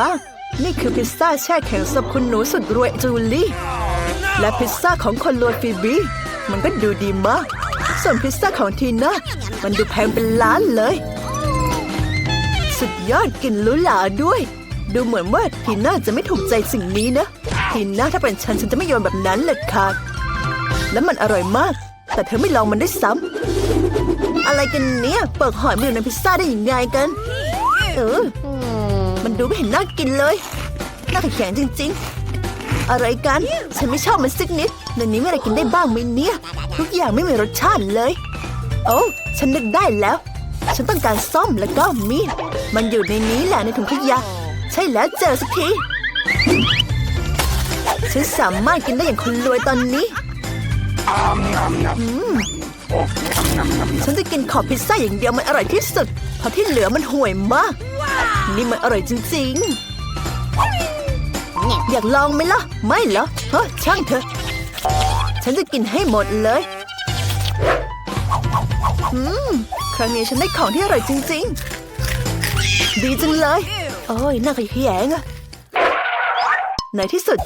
บ้านี่คือพิซซ่าแช่แข็งสำหรับคุณหนูสุดรวยจูลี่ และพิซซ่าของคนรวยฟีบีมันก็ดูดีมาก ส่วนพิซซ่าของทีน่ามันดูแพงเป็นล้านเลย สุดยอดกลิ่นหรูหราด้วย ดูเหมือนว่าทีน่าจะไม่ถูกใจสิ่งนี้นะ ทีน่าถ้าเป็นฉันฉันจะไม่โยนแบบนั้นเลยค่ะแล้วมันอร่อยมาก แต่เธอไม่ลองมันได้ซ้ำอะไรกันเนี่ยเปิดหอยมาอยู่ในพิซซ่าได้ยังไงกัน เออ ดูไม่เห็นน่ากินเลยน่าแข็งจริง ๆ อะไรกัน ฉันไม่ชอบมันสักนิดในนี้มีอะไรกินได้บ้างไหมเนี่ย ทุกอย่างไม่มีรสชาติเลย โอ้ฉันนึกได้แล้ว ฉันต้องการซ่อมแล้วก็มีดมันอยู่ในนี้แหละในถุงขยะใช่แล้วเจอสักทีฉันสามารถกินได้อย่างคนรวยตอนนี้อืมฉันจะกินขอบพิซซ่าอย่างเดียวมันอร่อยที่สุดเพราะที่เหลือมันห่วยมาก นี่มันอร่อยจริงๆ อยากลองไหมล่ะ ไม่เหรอเฮ้ยช่างเถอะ ฉันจะกินให้หมดเลยอืมครั้งนี้ฉันได้ของที่อร่อยจริง ๆ ดีจังเลย โอ้ยน่าขยแยงอะในที่สุด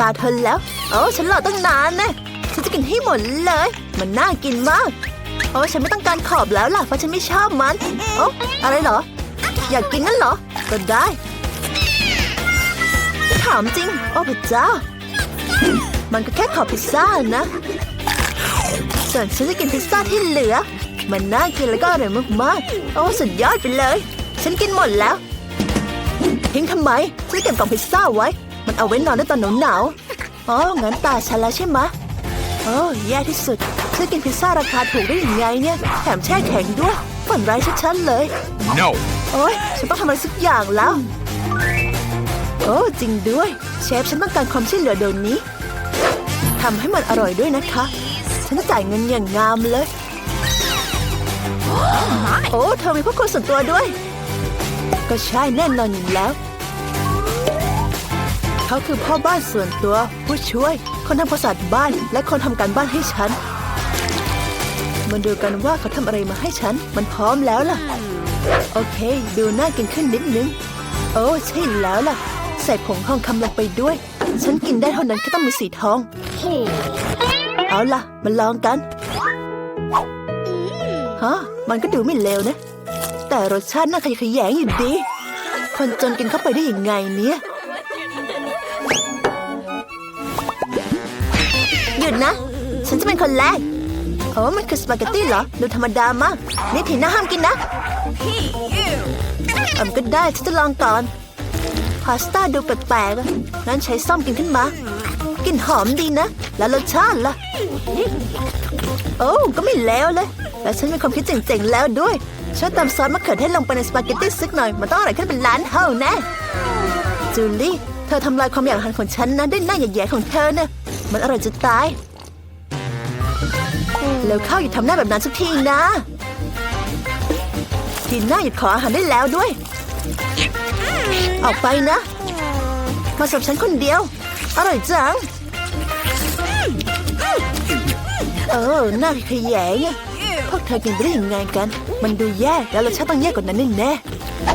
ตาเธอแล้ว โอ้ฉันรอตั้งนานนะฉันจะกินให้หมดเลย มันน่ากินมาก โอ้ฉันไม่ต้องการขอบแล้วล่ะ เพราะฉันไม่ชอบมัน โอ้อะไรเหรอ อยากกินนั่นเหรอ ก็ได้ ถามจริง โอ้พระเจ้า มันก็แค่ขอบพิซซ่านะ ส่วนฉันจะกินพิซซ่าที่เหลือ มันน่ากินแล้วก็อร่อยมากๆ โอ้สุดยอดไปเลย ฉันกินหมดแล้วทิ้งทำไม ฉันเก็บกล่องพิซซ่าไว้ มันเอาไว้นอนได้ตอนหนาวๆอ๋อ งั้นตาฉันแล้วใช่ไหมโอ้แย่ที่สุดฉันกินพิซซ่าราคาถูกได้ยังไงเนี่ย แถมแช่แข็งด้วย ฝันร้ายชัดๆเลย No. โอ๊ยฉันต้องทำอะไรสักอย่างแล้ว โอ้จริงด้วย เชฟฉันต้องการความช่วยเหลือเดี๋ยวนี้ทำให้มันอร่อยด้วยนะคะ ฉันจะจ่ายเงินอย่างงามเลย โอ้เธอมีพวกคนส่วนตัวด้วย ก็ใช่แน่นอนอยู่แล้ว เขาคือพ่อบ้านส่วนตัว ผู้ช่วย คนทำความสะอาดบ้าน และคนทำการบ้านให้ฉันมาดูกันว่าเขาทำอะไรมาให้ฉัน มันพร้อมแล้วล่ะ โอเค ดูน่ากินขึ้นนิดนึง โอ้ใช่แล้วล่ะ ใส่ผงทองคำลงไปด้วย ฉันกินได้เท่านั้นแค่ต้องมีสีทอง เอาล่ะ มาลองกันฮะมันก็ดูไม่เลวนะ แต่รสชาติน่าขยะแขยงอยู่ดี คนจนกินเข้าไปได้ยังไงเนี่ยหยุดนะ ฉันจะเป็นคนแรก โอ้มันคือสปาเกตตี้เหรอ ดูธรรมดามาก นี่ทีน่าห้ามกินนะอ่ำก็ได้ฉันจะลองก่อน พาสต้าดูแปลกๆงั้นใช้ซ่อมกินขึ้นมา กินหอมดีนะ แล้วรสชาติล่ะ โอ้ก็ไม่แล้วเลย แล้วฉันมีความคิดเจ๋งๆแล้วด้วยช่วยติมซอสมะเขือเทศลงไปในสปาเกตตี้สักหน่อย มันต้องอร่อยขึ้นเป็นล้านเท่าแน่จูลี่ เธอทำลายความอยากอาหารของฉันนะด้วยหน้าแย่ๆของเธอเนะมันอร่อยจะตาย แล้วเข้าอย่าทำหน้าแบบนั้นสักทีนะทีหน้าหยุดขออาหารได้แล้วด้วย ออกไปนะ มาสับฉันคนเดียว อร่อยจัง เออหน้าขยแยงอะพวกเธอกินไปได้ยังไงกัน มันดูแย่แล้วรสชาติต้องแย่กว่านั้นแน่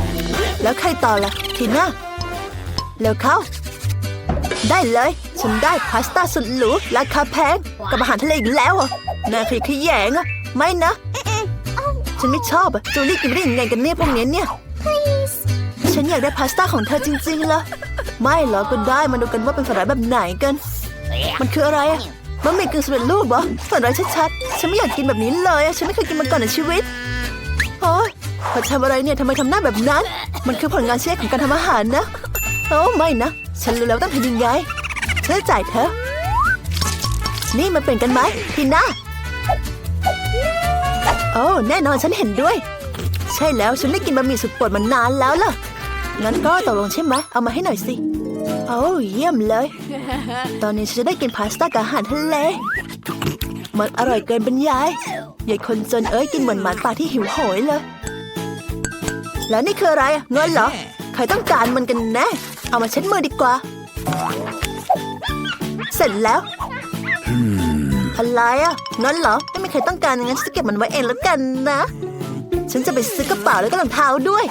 ๆแล้วใครต่อล่ะ ทีน่าแล้วเข้าได้เลย ฉันได้พาสต้าสุดหรูราคาแพงกับอาหารทะเลอีกแล้วอะ น่าขยขยแยงอะไม่นะ ฉันไม่ชอบอะจูลี่กินไม่ได้ยังไงกันเนี่ยพวกเนี้ยเนี่ย ฉันอยากได้พาสต้าของเธอจริงๆเหรอไม่เหรอก็ได้มาดูกันว่าเป็นฝันร้ายแบบไหนกัน มันคืออะไรอะบะหมี่กึ่งสำเร็จรูปเหรอฝันร้ายชัดๆ ฉันไม่อยากกินแบบนี้เลยอะฉันไม่เคยกินมาก่อนในชีวิตโอ้ยเธอทำอะไรเนี่ยทำไมทำหน้าแบบนั้น มันคือผลงานเชฟของการทำอาหารนะโอ้ไม่นะ ฉันรู้แล้วต้องทำยังไงฉันจะจ่ายเธอ นี่มันเป็นกันไหมทีน่า โอ้แน่นอนฉันเห็นด้วย ใช่แล้วฉันได้กินบะหมี่สุดโปรดมานานแล้วล่ะ งั้นก็ตกลงใช่ไหมเอามาให้หน่อยสิ โอ้เยี่ยมเลย ตอนนี้ฉันจะได้กินพาสต้ากับอาหารทะเล มันอร่อยเกินบรรยายยายคนจนเอ้ยกินเหมือนหมาป่าที่หิวโหยเลย แล้วนี่คืออะไรเงินเหรอใครต้องการมันกันแน่เอามาเช็ดมือดีกว่า เสร็จแล้ว อะไรอะเงินเหรอ ไม่มีใครต้องการงั้นฉันจะเก็บมันไว้เองแล้วกันนะ ฉันจะไปซื้อกระเป๋าแล้วก็รองเท้าด้วย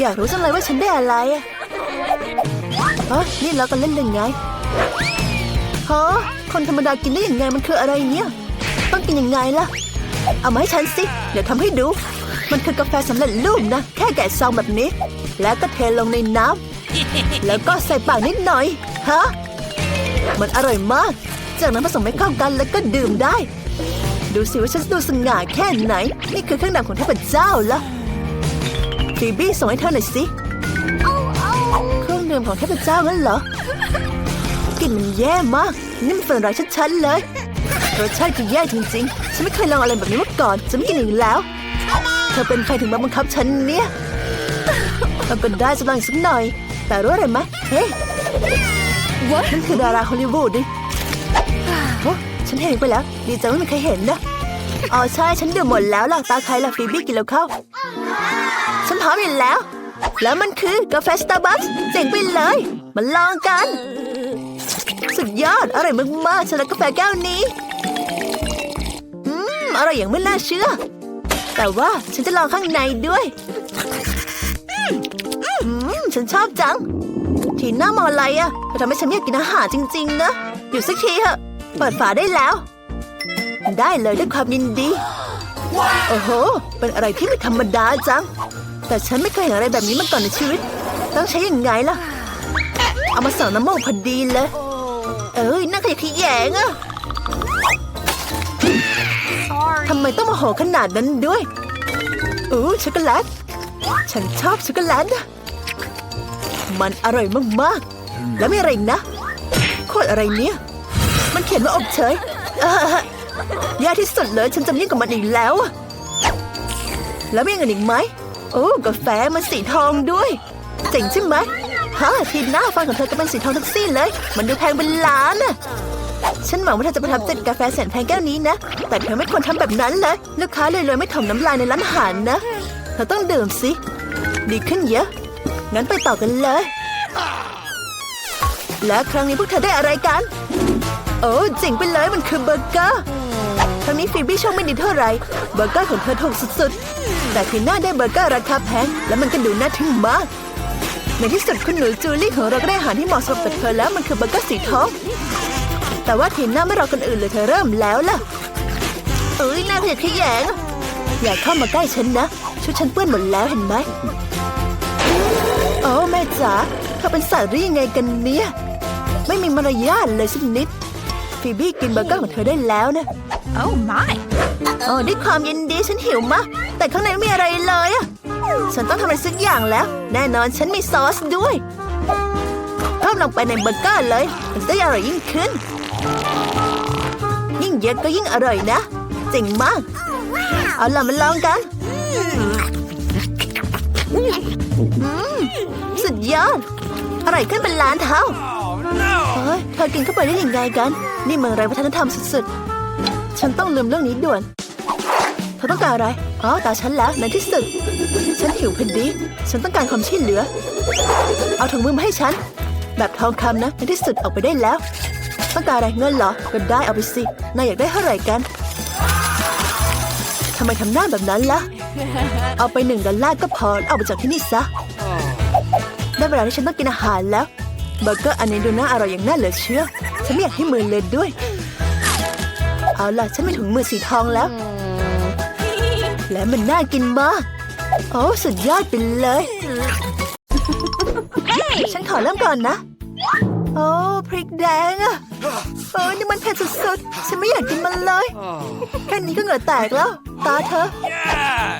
อยากรู้จังเลยว่าฉันได้อะไรอะเฮ้ยนี่เรากันเล่นยังไงฮะคนธรรมดากินได้ยังไงมันคืออะไรเนี่ย ต้องกินยังไงล่ะ เอามาให้ฉันสิ เดี๋ยวทำให้ดู มันคือกาแฟสำเร็จรูปนะ แค่แกะซองแบบนี้ แล้วก็เทลงในน้ำแล้วก็ใส่ปากนิดหน่อย ฮะ มันอร่อยมาก จากนั้นผสมให้เข้ากันแล้วก็ดื่มได้ ดูสิว่าฉันดูสง่าแค่ไหน นี่คือเครื่องดื่มของเทพเจ้าละฟีบี้ส่งให้เธอหน่อยสิเครื่องดื่มของเทพเจ้างั้นเหรอกลิ่นมันแย่มาก นี่มันเป็นไรายชัดๆเลยรสชาติคือแย่จริงๆ ฉันไม่เคยลองอะไรแบบนี้มาก่อนจะไม่กินอีกแล้ว เธอเป็นใครถึงมาบังคับฉันเนี่ยมันเป็นได้จะลองอีกสักหน่อย แต่รู้อะไรไหมเฮ้ นั่นคือดาราฮอลลีวูดดิโอ้ฉันเห็นไปแล้ว ดีจังไม่มีใครเห็นนะอ๋อใช่ ฉันดื่มหมดแล้วล่ะตาใครล่ะฟีบี้กินแล้วเข้า ฉันพร้อมอยู่แล้ว แล้วมันคือกาแฟสตาร์บัคเจ๋งไปเลย มาลองกัน สุดยอดอร่อยมากๆฉันรักกาแฟแก้วนี้อืมอร่อยอย่างไม่น่าเชื่อ แต่ว่าฉันจะลองข้างในด้วย อืมฉันชอบจัง ทีหน้ามอไรอะทำให้ฉันอยากกินอาหารจริง ๆ นะอยู่สักทีเถอะเปิดฝาได้แล้ว ได้เลยด้วยความยินดี โอ้โห เป็นอะไรที่ไม่ธรรมดาจัง แต่ฉันไม่เคยเห็นอะไรแบบนี้มาก่อนในชีวิต ต้องใช้ยังไงล่ะ เอามาส่น้ำมูกพอดีเลย เอ้ยน่าขยะแขยงอะทำไมต้องมาโหขนาดนั้นด้วย อู้ช็อกโกแลต ฉันชอบช็อกโกแลตนะ มันอร่อยมากๆ แล้วมีอะไรอีกนะโคตรอะไรเนี่ย มันเขียนว่าอบเฉยเออยากที่สุดเลยฉันจำยิ่งกับมันอีกแล้วอะแล้วมีอย่างอื่นอีกไหมโอ้กาแฟมันสีทองด้วยเจ๋งใช่ไหมฮะทีหน้าฟันของเธอก็เป็นสีทองทั้งสิ้นเลย มันดูแพงเป็นล้านน่ะฉันหวังว่าเธอจะประทับใจกับกาแฟแสนแพงแก้วนี้นะ แต่เธอไม่ควรทำแบบนั้นเลยลูกค้าเลยเลยๆไม่ถมน้ำลายในร้านอาหารนะเธอต้องดื่มสิ ดีขึ้นเยอะ งั้นไปต่อกันเลย และครั้งนี้พวกเธอได้อะไรกัน โอ้เจ๋งไปเลยมันคือเบอร์เกอร์ครั้งนี้ฟีบี้โชคไม่ดีเท่าไหร่เบอร์เกอร์ของเธอถูกสุดๆ แต่ทีน่าได้เบอร์เกอร์ราคาแพงและมันก็ดูน่าทึ่งมาก ในที่สุดคุณหนูจูลี่ของเราก็ได้อาหารที่เหมาะสมกับเธอแล้วมันคือเบอร์เกอร์สีทองแต่ว่าทีน่าไม่รอคนอื่นเลยเธอเริ่มแล้วล่ะเอ้ยน่าเกลียดขยงอย่าเข้ามาใกล้ฉันนะชุดฉันเปื้อนหมดแล้วเห็นไหม อ้แม่จ๋าเธอเป็นสัตว์หรือยังไงกันเนี่ย ไม่มีมารยาทเลยสักนิด ฟีบี้กินเบอร์เกอร์ของเธอได้แล้วนะ Oh my! โอ้ด้วยความยินดีฉันหิวมากแต่ข้างในไม่มีอะไรเลยอะฉันต้องทำอะไรสักอย่างแล้ว แน่นอนฉันมีซอสด้วยเพิ่มลงไปในเบอร์เกอร์เลยมันจะได้อร่อยยิ่งขึ้น ยิ่งเยอะก็ยิ่งอร่อยนะเจ๋งมาก เอาล่ะมาลองกันอืมสุด ยอด อร่อยขึ้นเป็นล้านเท่าเฮ้ยเธอกินเข้าไปได้ยังไงกัน นี่เมืองไรวัฒนธรรมสุดๆ ฉันต้องลืมเรื่องนี้ด่วน เธอต้องการอะไร อ๋อ ตาฉันแล้วในที่สุด ฉันหิวพอดี ฉันต้องการความช่วยเหลือ เอาถุงมือมาให้ฉัน แบบทองคำนะ ในที่สุดออกไปได้แล้ว ต้องการอะไรเงินเหรอก็ได้เอาไปสิ นายอยากได้เท่าไหร่กันทำไมทำหน้าแบบนั้นล่ะ เอาไปหนึ่งดอลลาร์ก็พอ เอาไปจากที่นี่ซะ ได้เวลาที่ฉันต้องกินอาหารแล้วเบอร์เกอร์อันนี้ดูน่าอร่อยอย่างน่าเหลือเชื่อ ฉันไม่อยากให้มือเลยด้วย เอาล่ะ ฉันมีถุงมือสีทองแล้ว และมันน่ากินมาก โอ้สุดยอดไปเลย ฉันขอเริ่มก่อนนะ โอ้พริกแดงอะโอ้นี่มันเผ็ดสุดๆ ฉันไม่อยากกินมันเลย แค่นี้ก็เหงื่อแตกแล้ว ตาเธอ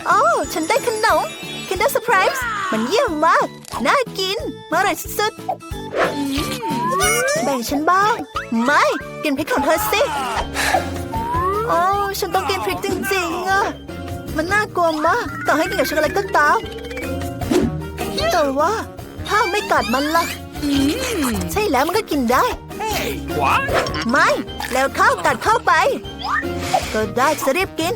โอ้ ฉันได้ขนม Kinder Surprise มันเยี่ยมมาก น่ากินมาอร่อยสุดๆแบ่งฉันบ้าง ไม่ กินพริกของเธอสิโอ้ฉันต้องกินพริกจริงๆอะมันน่ากลัวมาก ต่อให้กินกับช็อกโกแลตก็ตามแต่ว่า ถ้าไม่กัดมันล่ะ ใช่แล้วมันก็กินได้ What? ไม่ แล้วเข้ากัดเข้าไป ก็ได้จะรีบกิน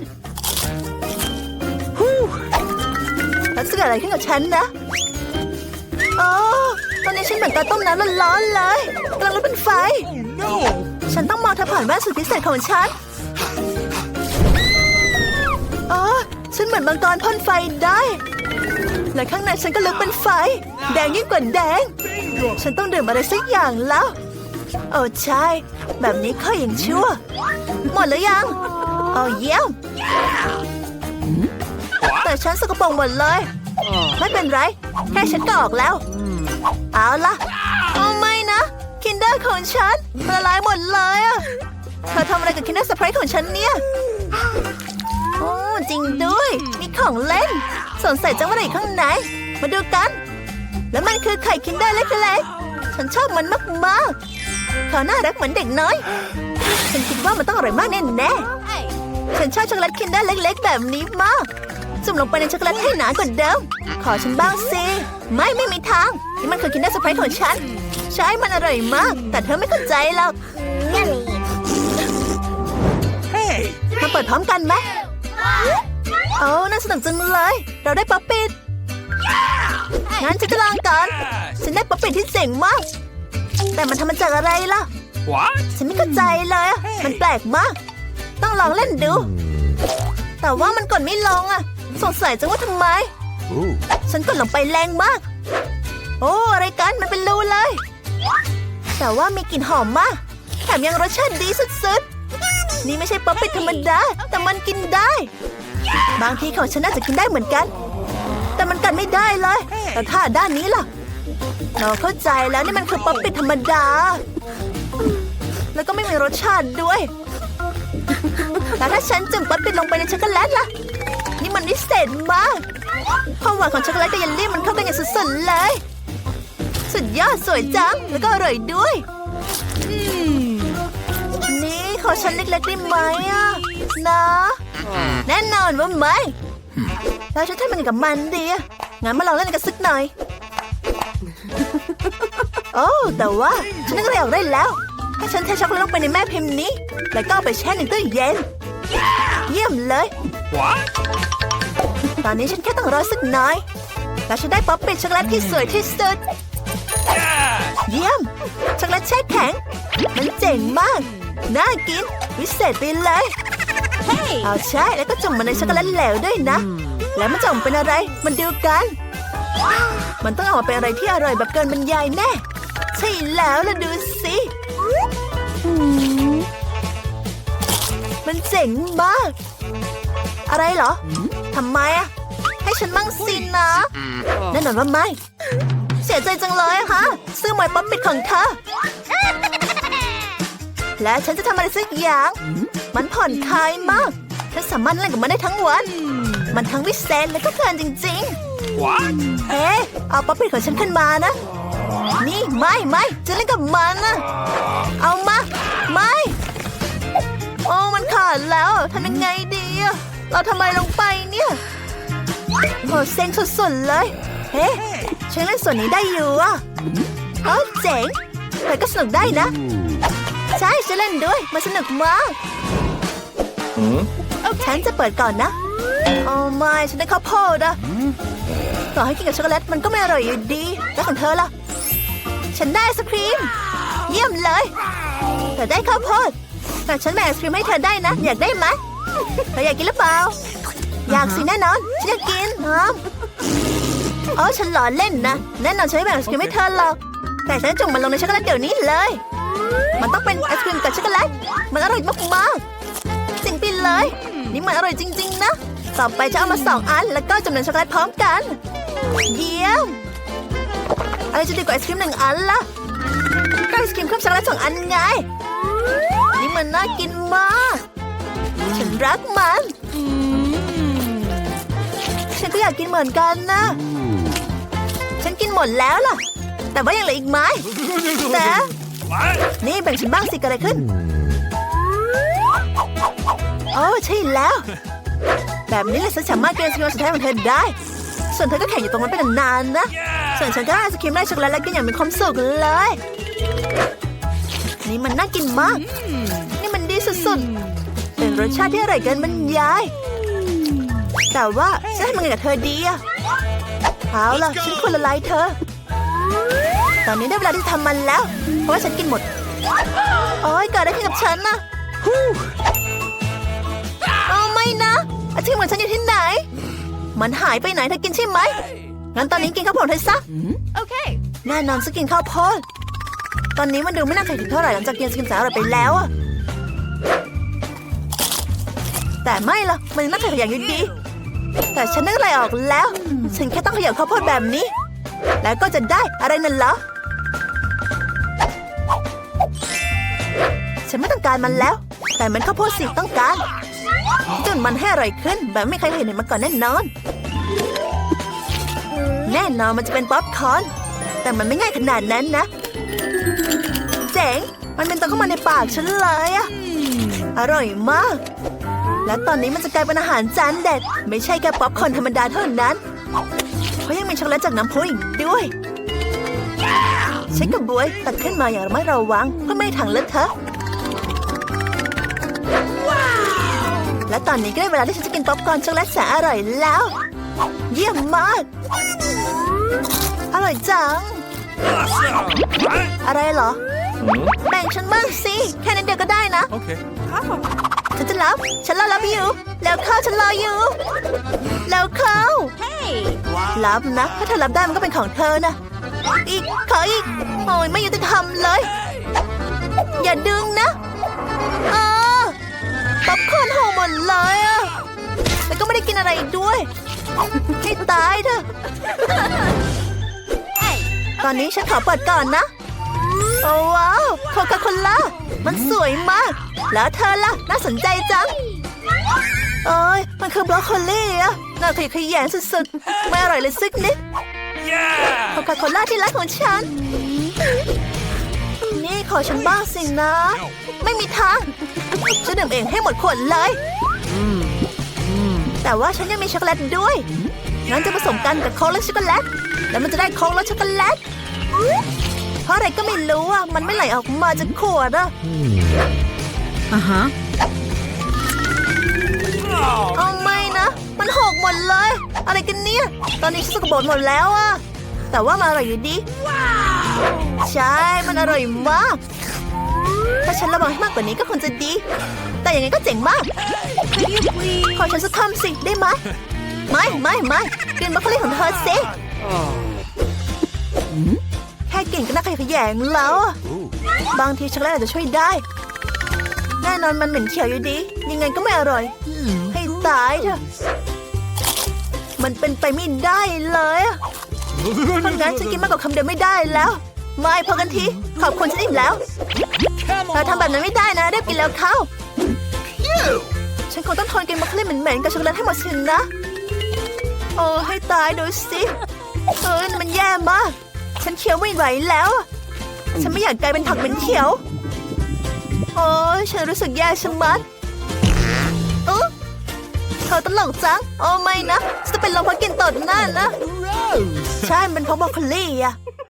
กิดอะไรขึ้นกับฉันนะอ๋อตอนนี้ฉันเหมือนกับต้มน้ำร้อนๆเลยกำลังลุกเป็นไฟ No! ฉันต้องมองเธอผ่านแว่นสุดพิเศษของฉันอ๋อฉันเหมือนมังกรพ่นไฟได้ และข้างในฉันก็ลุกเป็นไฟ แดงยิ่งกว่าแดง ฉันต้องดื่มอะไรสักอย่างแล้ว โอ้ใช่ แบบนี้ค่อยยังชั่ว หมดหรือยังโอ้เยี่ยมแต่ฉันสกปรกหมดเลย ไม่เป็นไร แค่ฉันก็ออกแล้ว เอาล่ะโอ้ไม่นะคินเดอร์ของฉันละลายหมดเลยอะเธอทำอะไรกับคินเดอร์สไปร์ของฉันเนี่ยโอ้จริงด้วย มีของเล่นสงสัยจะว่าอะไรอยู่ข้างใน มาดูกัน แล้วมันคือไข่คินเดอร์เล็กๆฉันชอบมันมากๆเขาน่ารักเหมือนเด็กน้อย ฉันคิดว่ามันต้องอร่อยมากแน่ๆฉันชอบช็อกโกแลตคินเดอร์เล็ก ๆ แบบนี้มาก จุ่มลงไปในช็อกโกแลตให้หนากว่าเดิม ขอฉันบ้างสิ ไม่ไม่มีทาง นี่มันคือคินเดอร์เซอร์ไพรส์ของฉัน ใช่มันอร่อยมาก แต่เธอไม่เข้าใจหรอก Hey! มาเปิดพร้อมกันไหมโอ้น่าสนุกจังเลย เราได้ป๊อปปิดงั้นฉันจะลองก่อน ฉันได้ป๊อปปิดที่เจ๋งมาก แต่มันทำมาจากอะไรล่ะ What? ฉันไม่เข้าใจเลยอะมันแปลกมาก ต้องลองเล่นดู แต่ว่ามันกดไม่ลงอะ สงสัยจังว่าทำไม Ooh. ฉันกดลงไปแรงมาก โอ้อะไรกันมันเป็นรูเลย แต่ว่ามีกลิ่นหอมมากแถมยังรสชาติดีสุดๆ นี่ไม่ใช่ป๊อปปี้ธรรมดา แต่มันกินได้ บางทีของฉันน่าจะกินได้เหมือนกัน แต่มันกันไม่ได้เลย แต่ถ้าด้านนี้ล่ะเราเข้าใจแล้วนี่มันคือป๊อปปี้ธรรมดา แล้วก็ไม่มีรสชาติด้วย แล้วถ้าฉันจุ่มป๊อปปี้ลงไปในช็อกโกแลตล่ะ นี่มันวิเศษมาก ความหวานของช็อกโกแลตกับเยลลี่มันเข้ากันอย่างสุดๆเลย สุดยอดสวยจัง แล้วก็อร่อยด้วย นี่ขอฉันเล็กๆได้ไหมอะนะ แน่นอนว่าไม่แล้วฉันทำยังไงกับมันดีอะงั้นมาลองเล่นกันสักหน่อย โอ้ แต่ว่าฉันนึกอะไรออกได้แล้ว ถ้าฉันเทช็อกโกแลตลงไปในแม่พิมพ์นี้ แล้วก็เอาไปแช่ในตู้เย็น เยี่ยมเลย What? ตอนนี้ฉันแค่ต้องรอสักหน่อย แล้วฉันได้ป๊อปปี้ช็อกโกแลตที่สวยที่สุด Yeah! เยี่ยม ช็อกโกแลตแช่แข็ง มันเจ๋งมาก น่ากิน วิเศษไปเลย เอาใช่ แล้วก็จุ่มมันในช็อกโกแลตเหลวด้วยนะ แล้วมันจะออกมาเป็นอะไร มันดูกัน มันต้องออกมาเป็นอะไรที่อร่อยแบบเกินบรรยายแน่ ใช่แล้วล่ะดูสิอืมมันเจ๋งมาก อะไรเหรอ ทำไมอะให้ฉันมั่งสินนะแน่นอนว่าไม่ เสียใจจังเลยอะค่ะซื้อหมวยป๊อปปิดของเธอ และฉันจะทำอะไรสักอย่าง มันผ่อนคลายมากฉันสามารถเล่นกับมันได้ทั้งวัน มันทั้งวิเศษและก็เพลินจริง What? ๆเอ๊ะเอาป๊อปปิดของฉันขึ้นมานะ นี่ไม่ไม่จะเล่นกับมันนะเอามา ไม่ โอ้มันขาดแล้วทำยังไงดีอะ เราทำอะไรลงไปเนี่ยโหเซ็งสุดๆเลย เฮ้ฉันเล่นส่วนนี้ได้อยู่อะโอ้เจ๋งแต่ก็สนุกได้นะ ใช่ฉันเล่นด้วย มันสนุกมาก Hmm? ฉันจะเปิดก่อนนะโอ้ไม่ฉันได้ข้าวโพดอะต่อให้กินกับช็อกโกแลตมันก็ไม่อร่อยอยู่ดี แล้วของเธอล่ะ ฉันได้ไอศครีม เยี่ยมเลย เธอได้ข้าวโพดแต่ฉันแบ่งไอศครีมให้เธอได้นะ อยากได้ไหม เธออยากกินหรือเปล่า อยากสิแน่นอน ฉันอยากกินฮะโอ้ฉันหล่อเล่นนะ แน่นอนฉันไม่แบ่งไอศครีมให้เธอหรอก แต่ฉันจุ่มมันลงในช็อกโกแลตเดี๋ยวนี้เลย มันต้องเป็นไอศครีมกับช็อกโกแลต มันอร่อยมากๆจริงไปเลย นี่มันอร่อยจริง ๆ นะ ต่อไปจะเอามาสองอัน แล้วก็จำนวนช็อกโกแลตพร้อมกัน เยี่ยม อะไรจะดีกว่าไอศครีมหนึ่งอันล่ะก็ไอศครีมเคลือบช็อกโกแลตสองอันไง นี่มันน่ากินมาก ฉันรักมันฉันก็อยากกินเหมือนกันนะ ฉันกินหมดแล้วล่ะ แต่ว่ายังเหลืออีกไม้แต่ What? นี่แบ่งฉันบ้างสิเกิดอะไรขึ้นโอ้ใช่แล้ว แบบนี้แหละฉันสามารถกินไอศครีมสุดท้ายของเธอได้ ส่วนเธอก็แข่งอยู่ตรงนั้นเป็นนานๆนะ ส่วนฉันก็ไอศครีมไล่ช็อกโกแลตแล้วกินอย่างมีความสุขเลย นี่มันน่ากินมาก นี่มันดีสุดๆเป็น รสชาติที่อร่อยเกินบรรยาย แต่ว่าฉันให้มันไงกับเธอดีอะเอาล่ะฉันควรละลายเธอ ตอนนี้ได้เวลาที่ทำมันแล้ว เพราะว่าฉันกินหมด โอ้ยเกิดอะไรขึ้นกับฉันนะเอาไม่นะอาชีพของฉันอยู่ที่ไหน มันหายไปไหนเธอกินใช่ไหมงั้นตอนนี้กินข้าวโพดให้ซะ Okay. แน่นอนจะกินข้าวโพดตอนนี้มันดูไม่น่าเคยถึงเท่าไหร่หลังจากกินสกินสาหร่ายไปแล้วอะ แต่ไม่ละมันน่าเคยอย่างอยู่ดี แต่ฉันนึกอะไรออกแล้ว ฉันแค่ต้องขยับข้าวโพดแบบนี้ แล้วก็จะได้อะไรนั่นเหรอ ฉันไม่ต้องการมันแล้ว แต่มันข้าวโพดสิต้องการจนมันให้อร่อยขึ้น แบบไม่เคยเห็นมาก่อนแน่นอน แน่นอนมันจะเป็นป๊อปคอร์นแต่มันไม่ง่ายขนาดนั้นนะเจ๋ง มันเป็นตัวเข้ามาในปากฉันเลยอะอร่อยมาก และตอนนี้มันจะกลายเป็นอาหารจานเด็ด ไม่ใช่แค่ป๊อปคอร์นธรรมดาเท่านั้น เพราะยังมีช็อกโกแลตจากน้ำพุอีกด้วยใช้กับบวยตัดขึ้นมาอย่างระมัดระวังเพื่อไม่ให้ถังเลอะเทอะและตอนนี้ก็ได้เวลาที่ฉันจะกินป๊อปคอร์นช็อกโกแลตแสนอร่อยแล้ว เยี่ยมมาก อร่อยจัง อะไรเหรอ แบ่งฉันบ้างสิ แค่นั้นเดียวก็ได้นะ Okay. ฉันจะรับ ฉันรอรับอยู่ แล้วเข้าฉันรออยู่ แล้วเข้า Hey. รับนะ ถ้าเธอรับได้มันก็เป็นของเธอนะ อีก ขออีก โอ้ยไม่ยุติธรรมเลย อย่าดึงนะอาป๊อปคอร์นหอหมดเลยอะแล้วก็ไม่ได้กินอะไรอีกด้วย ให้ตายเถอะ Hey. ตอนนี้ฉันขอเปิดก่อนนะ โอ้ว้าวโคคาโคล่า มันสวยมาก แล้วเธอล่ะ น่าสนใจจัง เอ้ย มันคือบรอกโคลี่อะน่าขยะแขยงสุดๆ ไม่อร่อยเลยสักนิดโค Yeah. คาโคล่าที่รักของฉัน นี่ขอฉันบ้างสินะ ไม่มีทาง ฉันดื่มเองให้หมดขวดเลย แต่ว่าฉันยังมีช็อกโกแลตด้วย งั้นจะผสมกันกับโค้กและช็อกโกแลต แล้วมันจะได้โค้กและช็อกโกแลตเพ ราะอะไรก็ไม่รู้อะ มันไม่ไหลออกมาจากขวดอะ Uh huh. เอาไม่นะ มันหกหมดเลย อะไรกันเนี่ย ตอนนี้ฉันสกปรกหมดแล้วอะแต่ว่ามันอร่อยอยู่ดี ใช่ มันอร่อยมาก ถ้าฉันระวังให้มากกว่านี้ก็คงจะดี แต่อย่างนี้ก็เจ๋งมาก Could you please? ขอฉันสักคำสิได้ไหม ไม่ไม่ไม่กินบรอกโคลีของเธอสิ แค่กลิ่นก็น่าขยะแขยงแล้วอะ Ooh. บางทีช็อกโกแลตอาจจะช่วยได้ แน่นอนมันเหม็นเขียวอยู่ดี ยังไงก็ไม่อร่อย ให้ตายเถอะมันเป็นไปไม่ได้เลยอะเพราะงั้นฉันกินมากกว่าคำเดียวไม่ได้แล้ว ไม่พอกันที ขอบคุณฉันอิ่มแล้ว Come เราทำแบบนั้นไม่ได้นะรีบกินแล้วเข้า ฉันคงต้องทนกินบรอกโคลีเหม็นๆกับช็อกโกแลตให้หมดสินนะ โอ้ให้ตายดูสิเออมันแย่มาก ฉันเคี้ยวไม่ไหวแล้ว ฉันไม่อยากกลายเป็นผักเหม็นเขียว โอ้ฉันรู้สึกแย่ชะมัดเออเธอตลกจัง โอ้ไม่นะจะเป็นลมเพราะกินตดหน้านะ ใช่ มันเพราะบรอกโคลี่อะ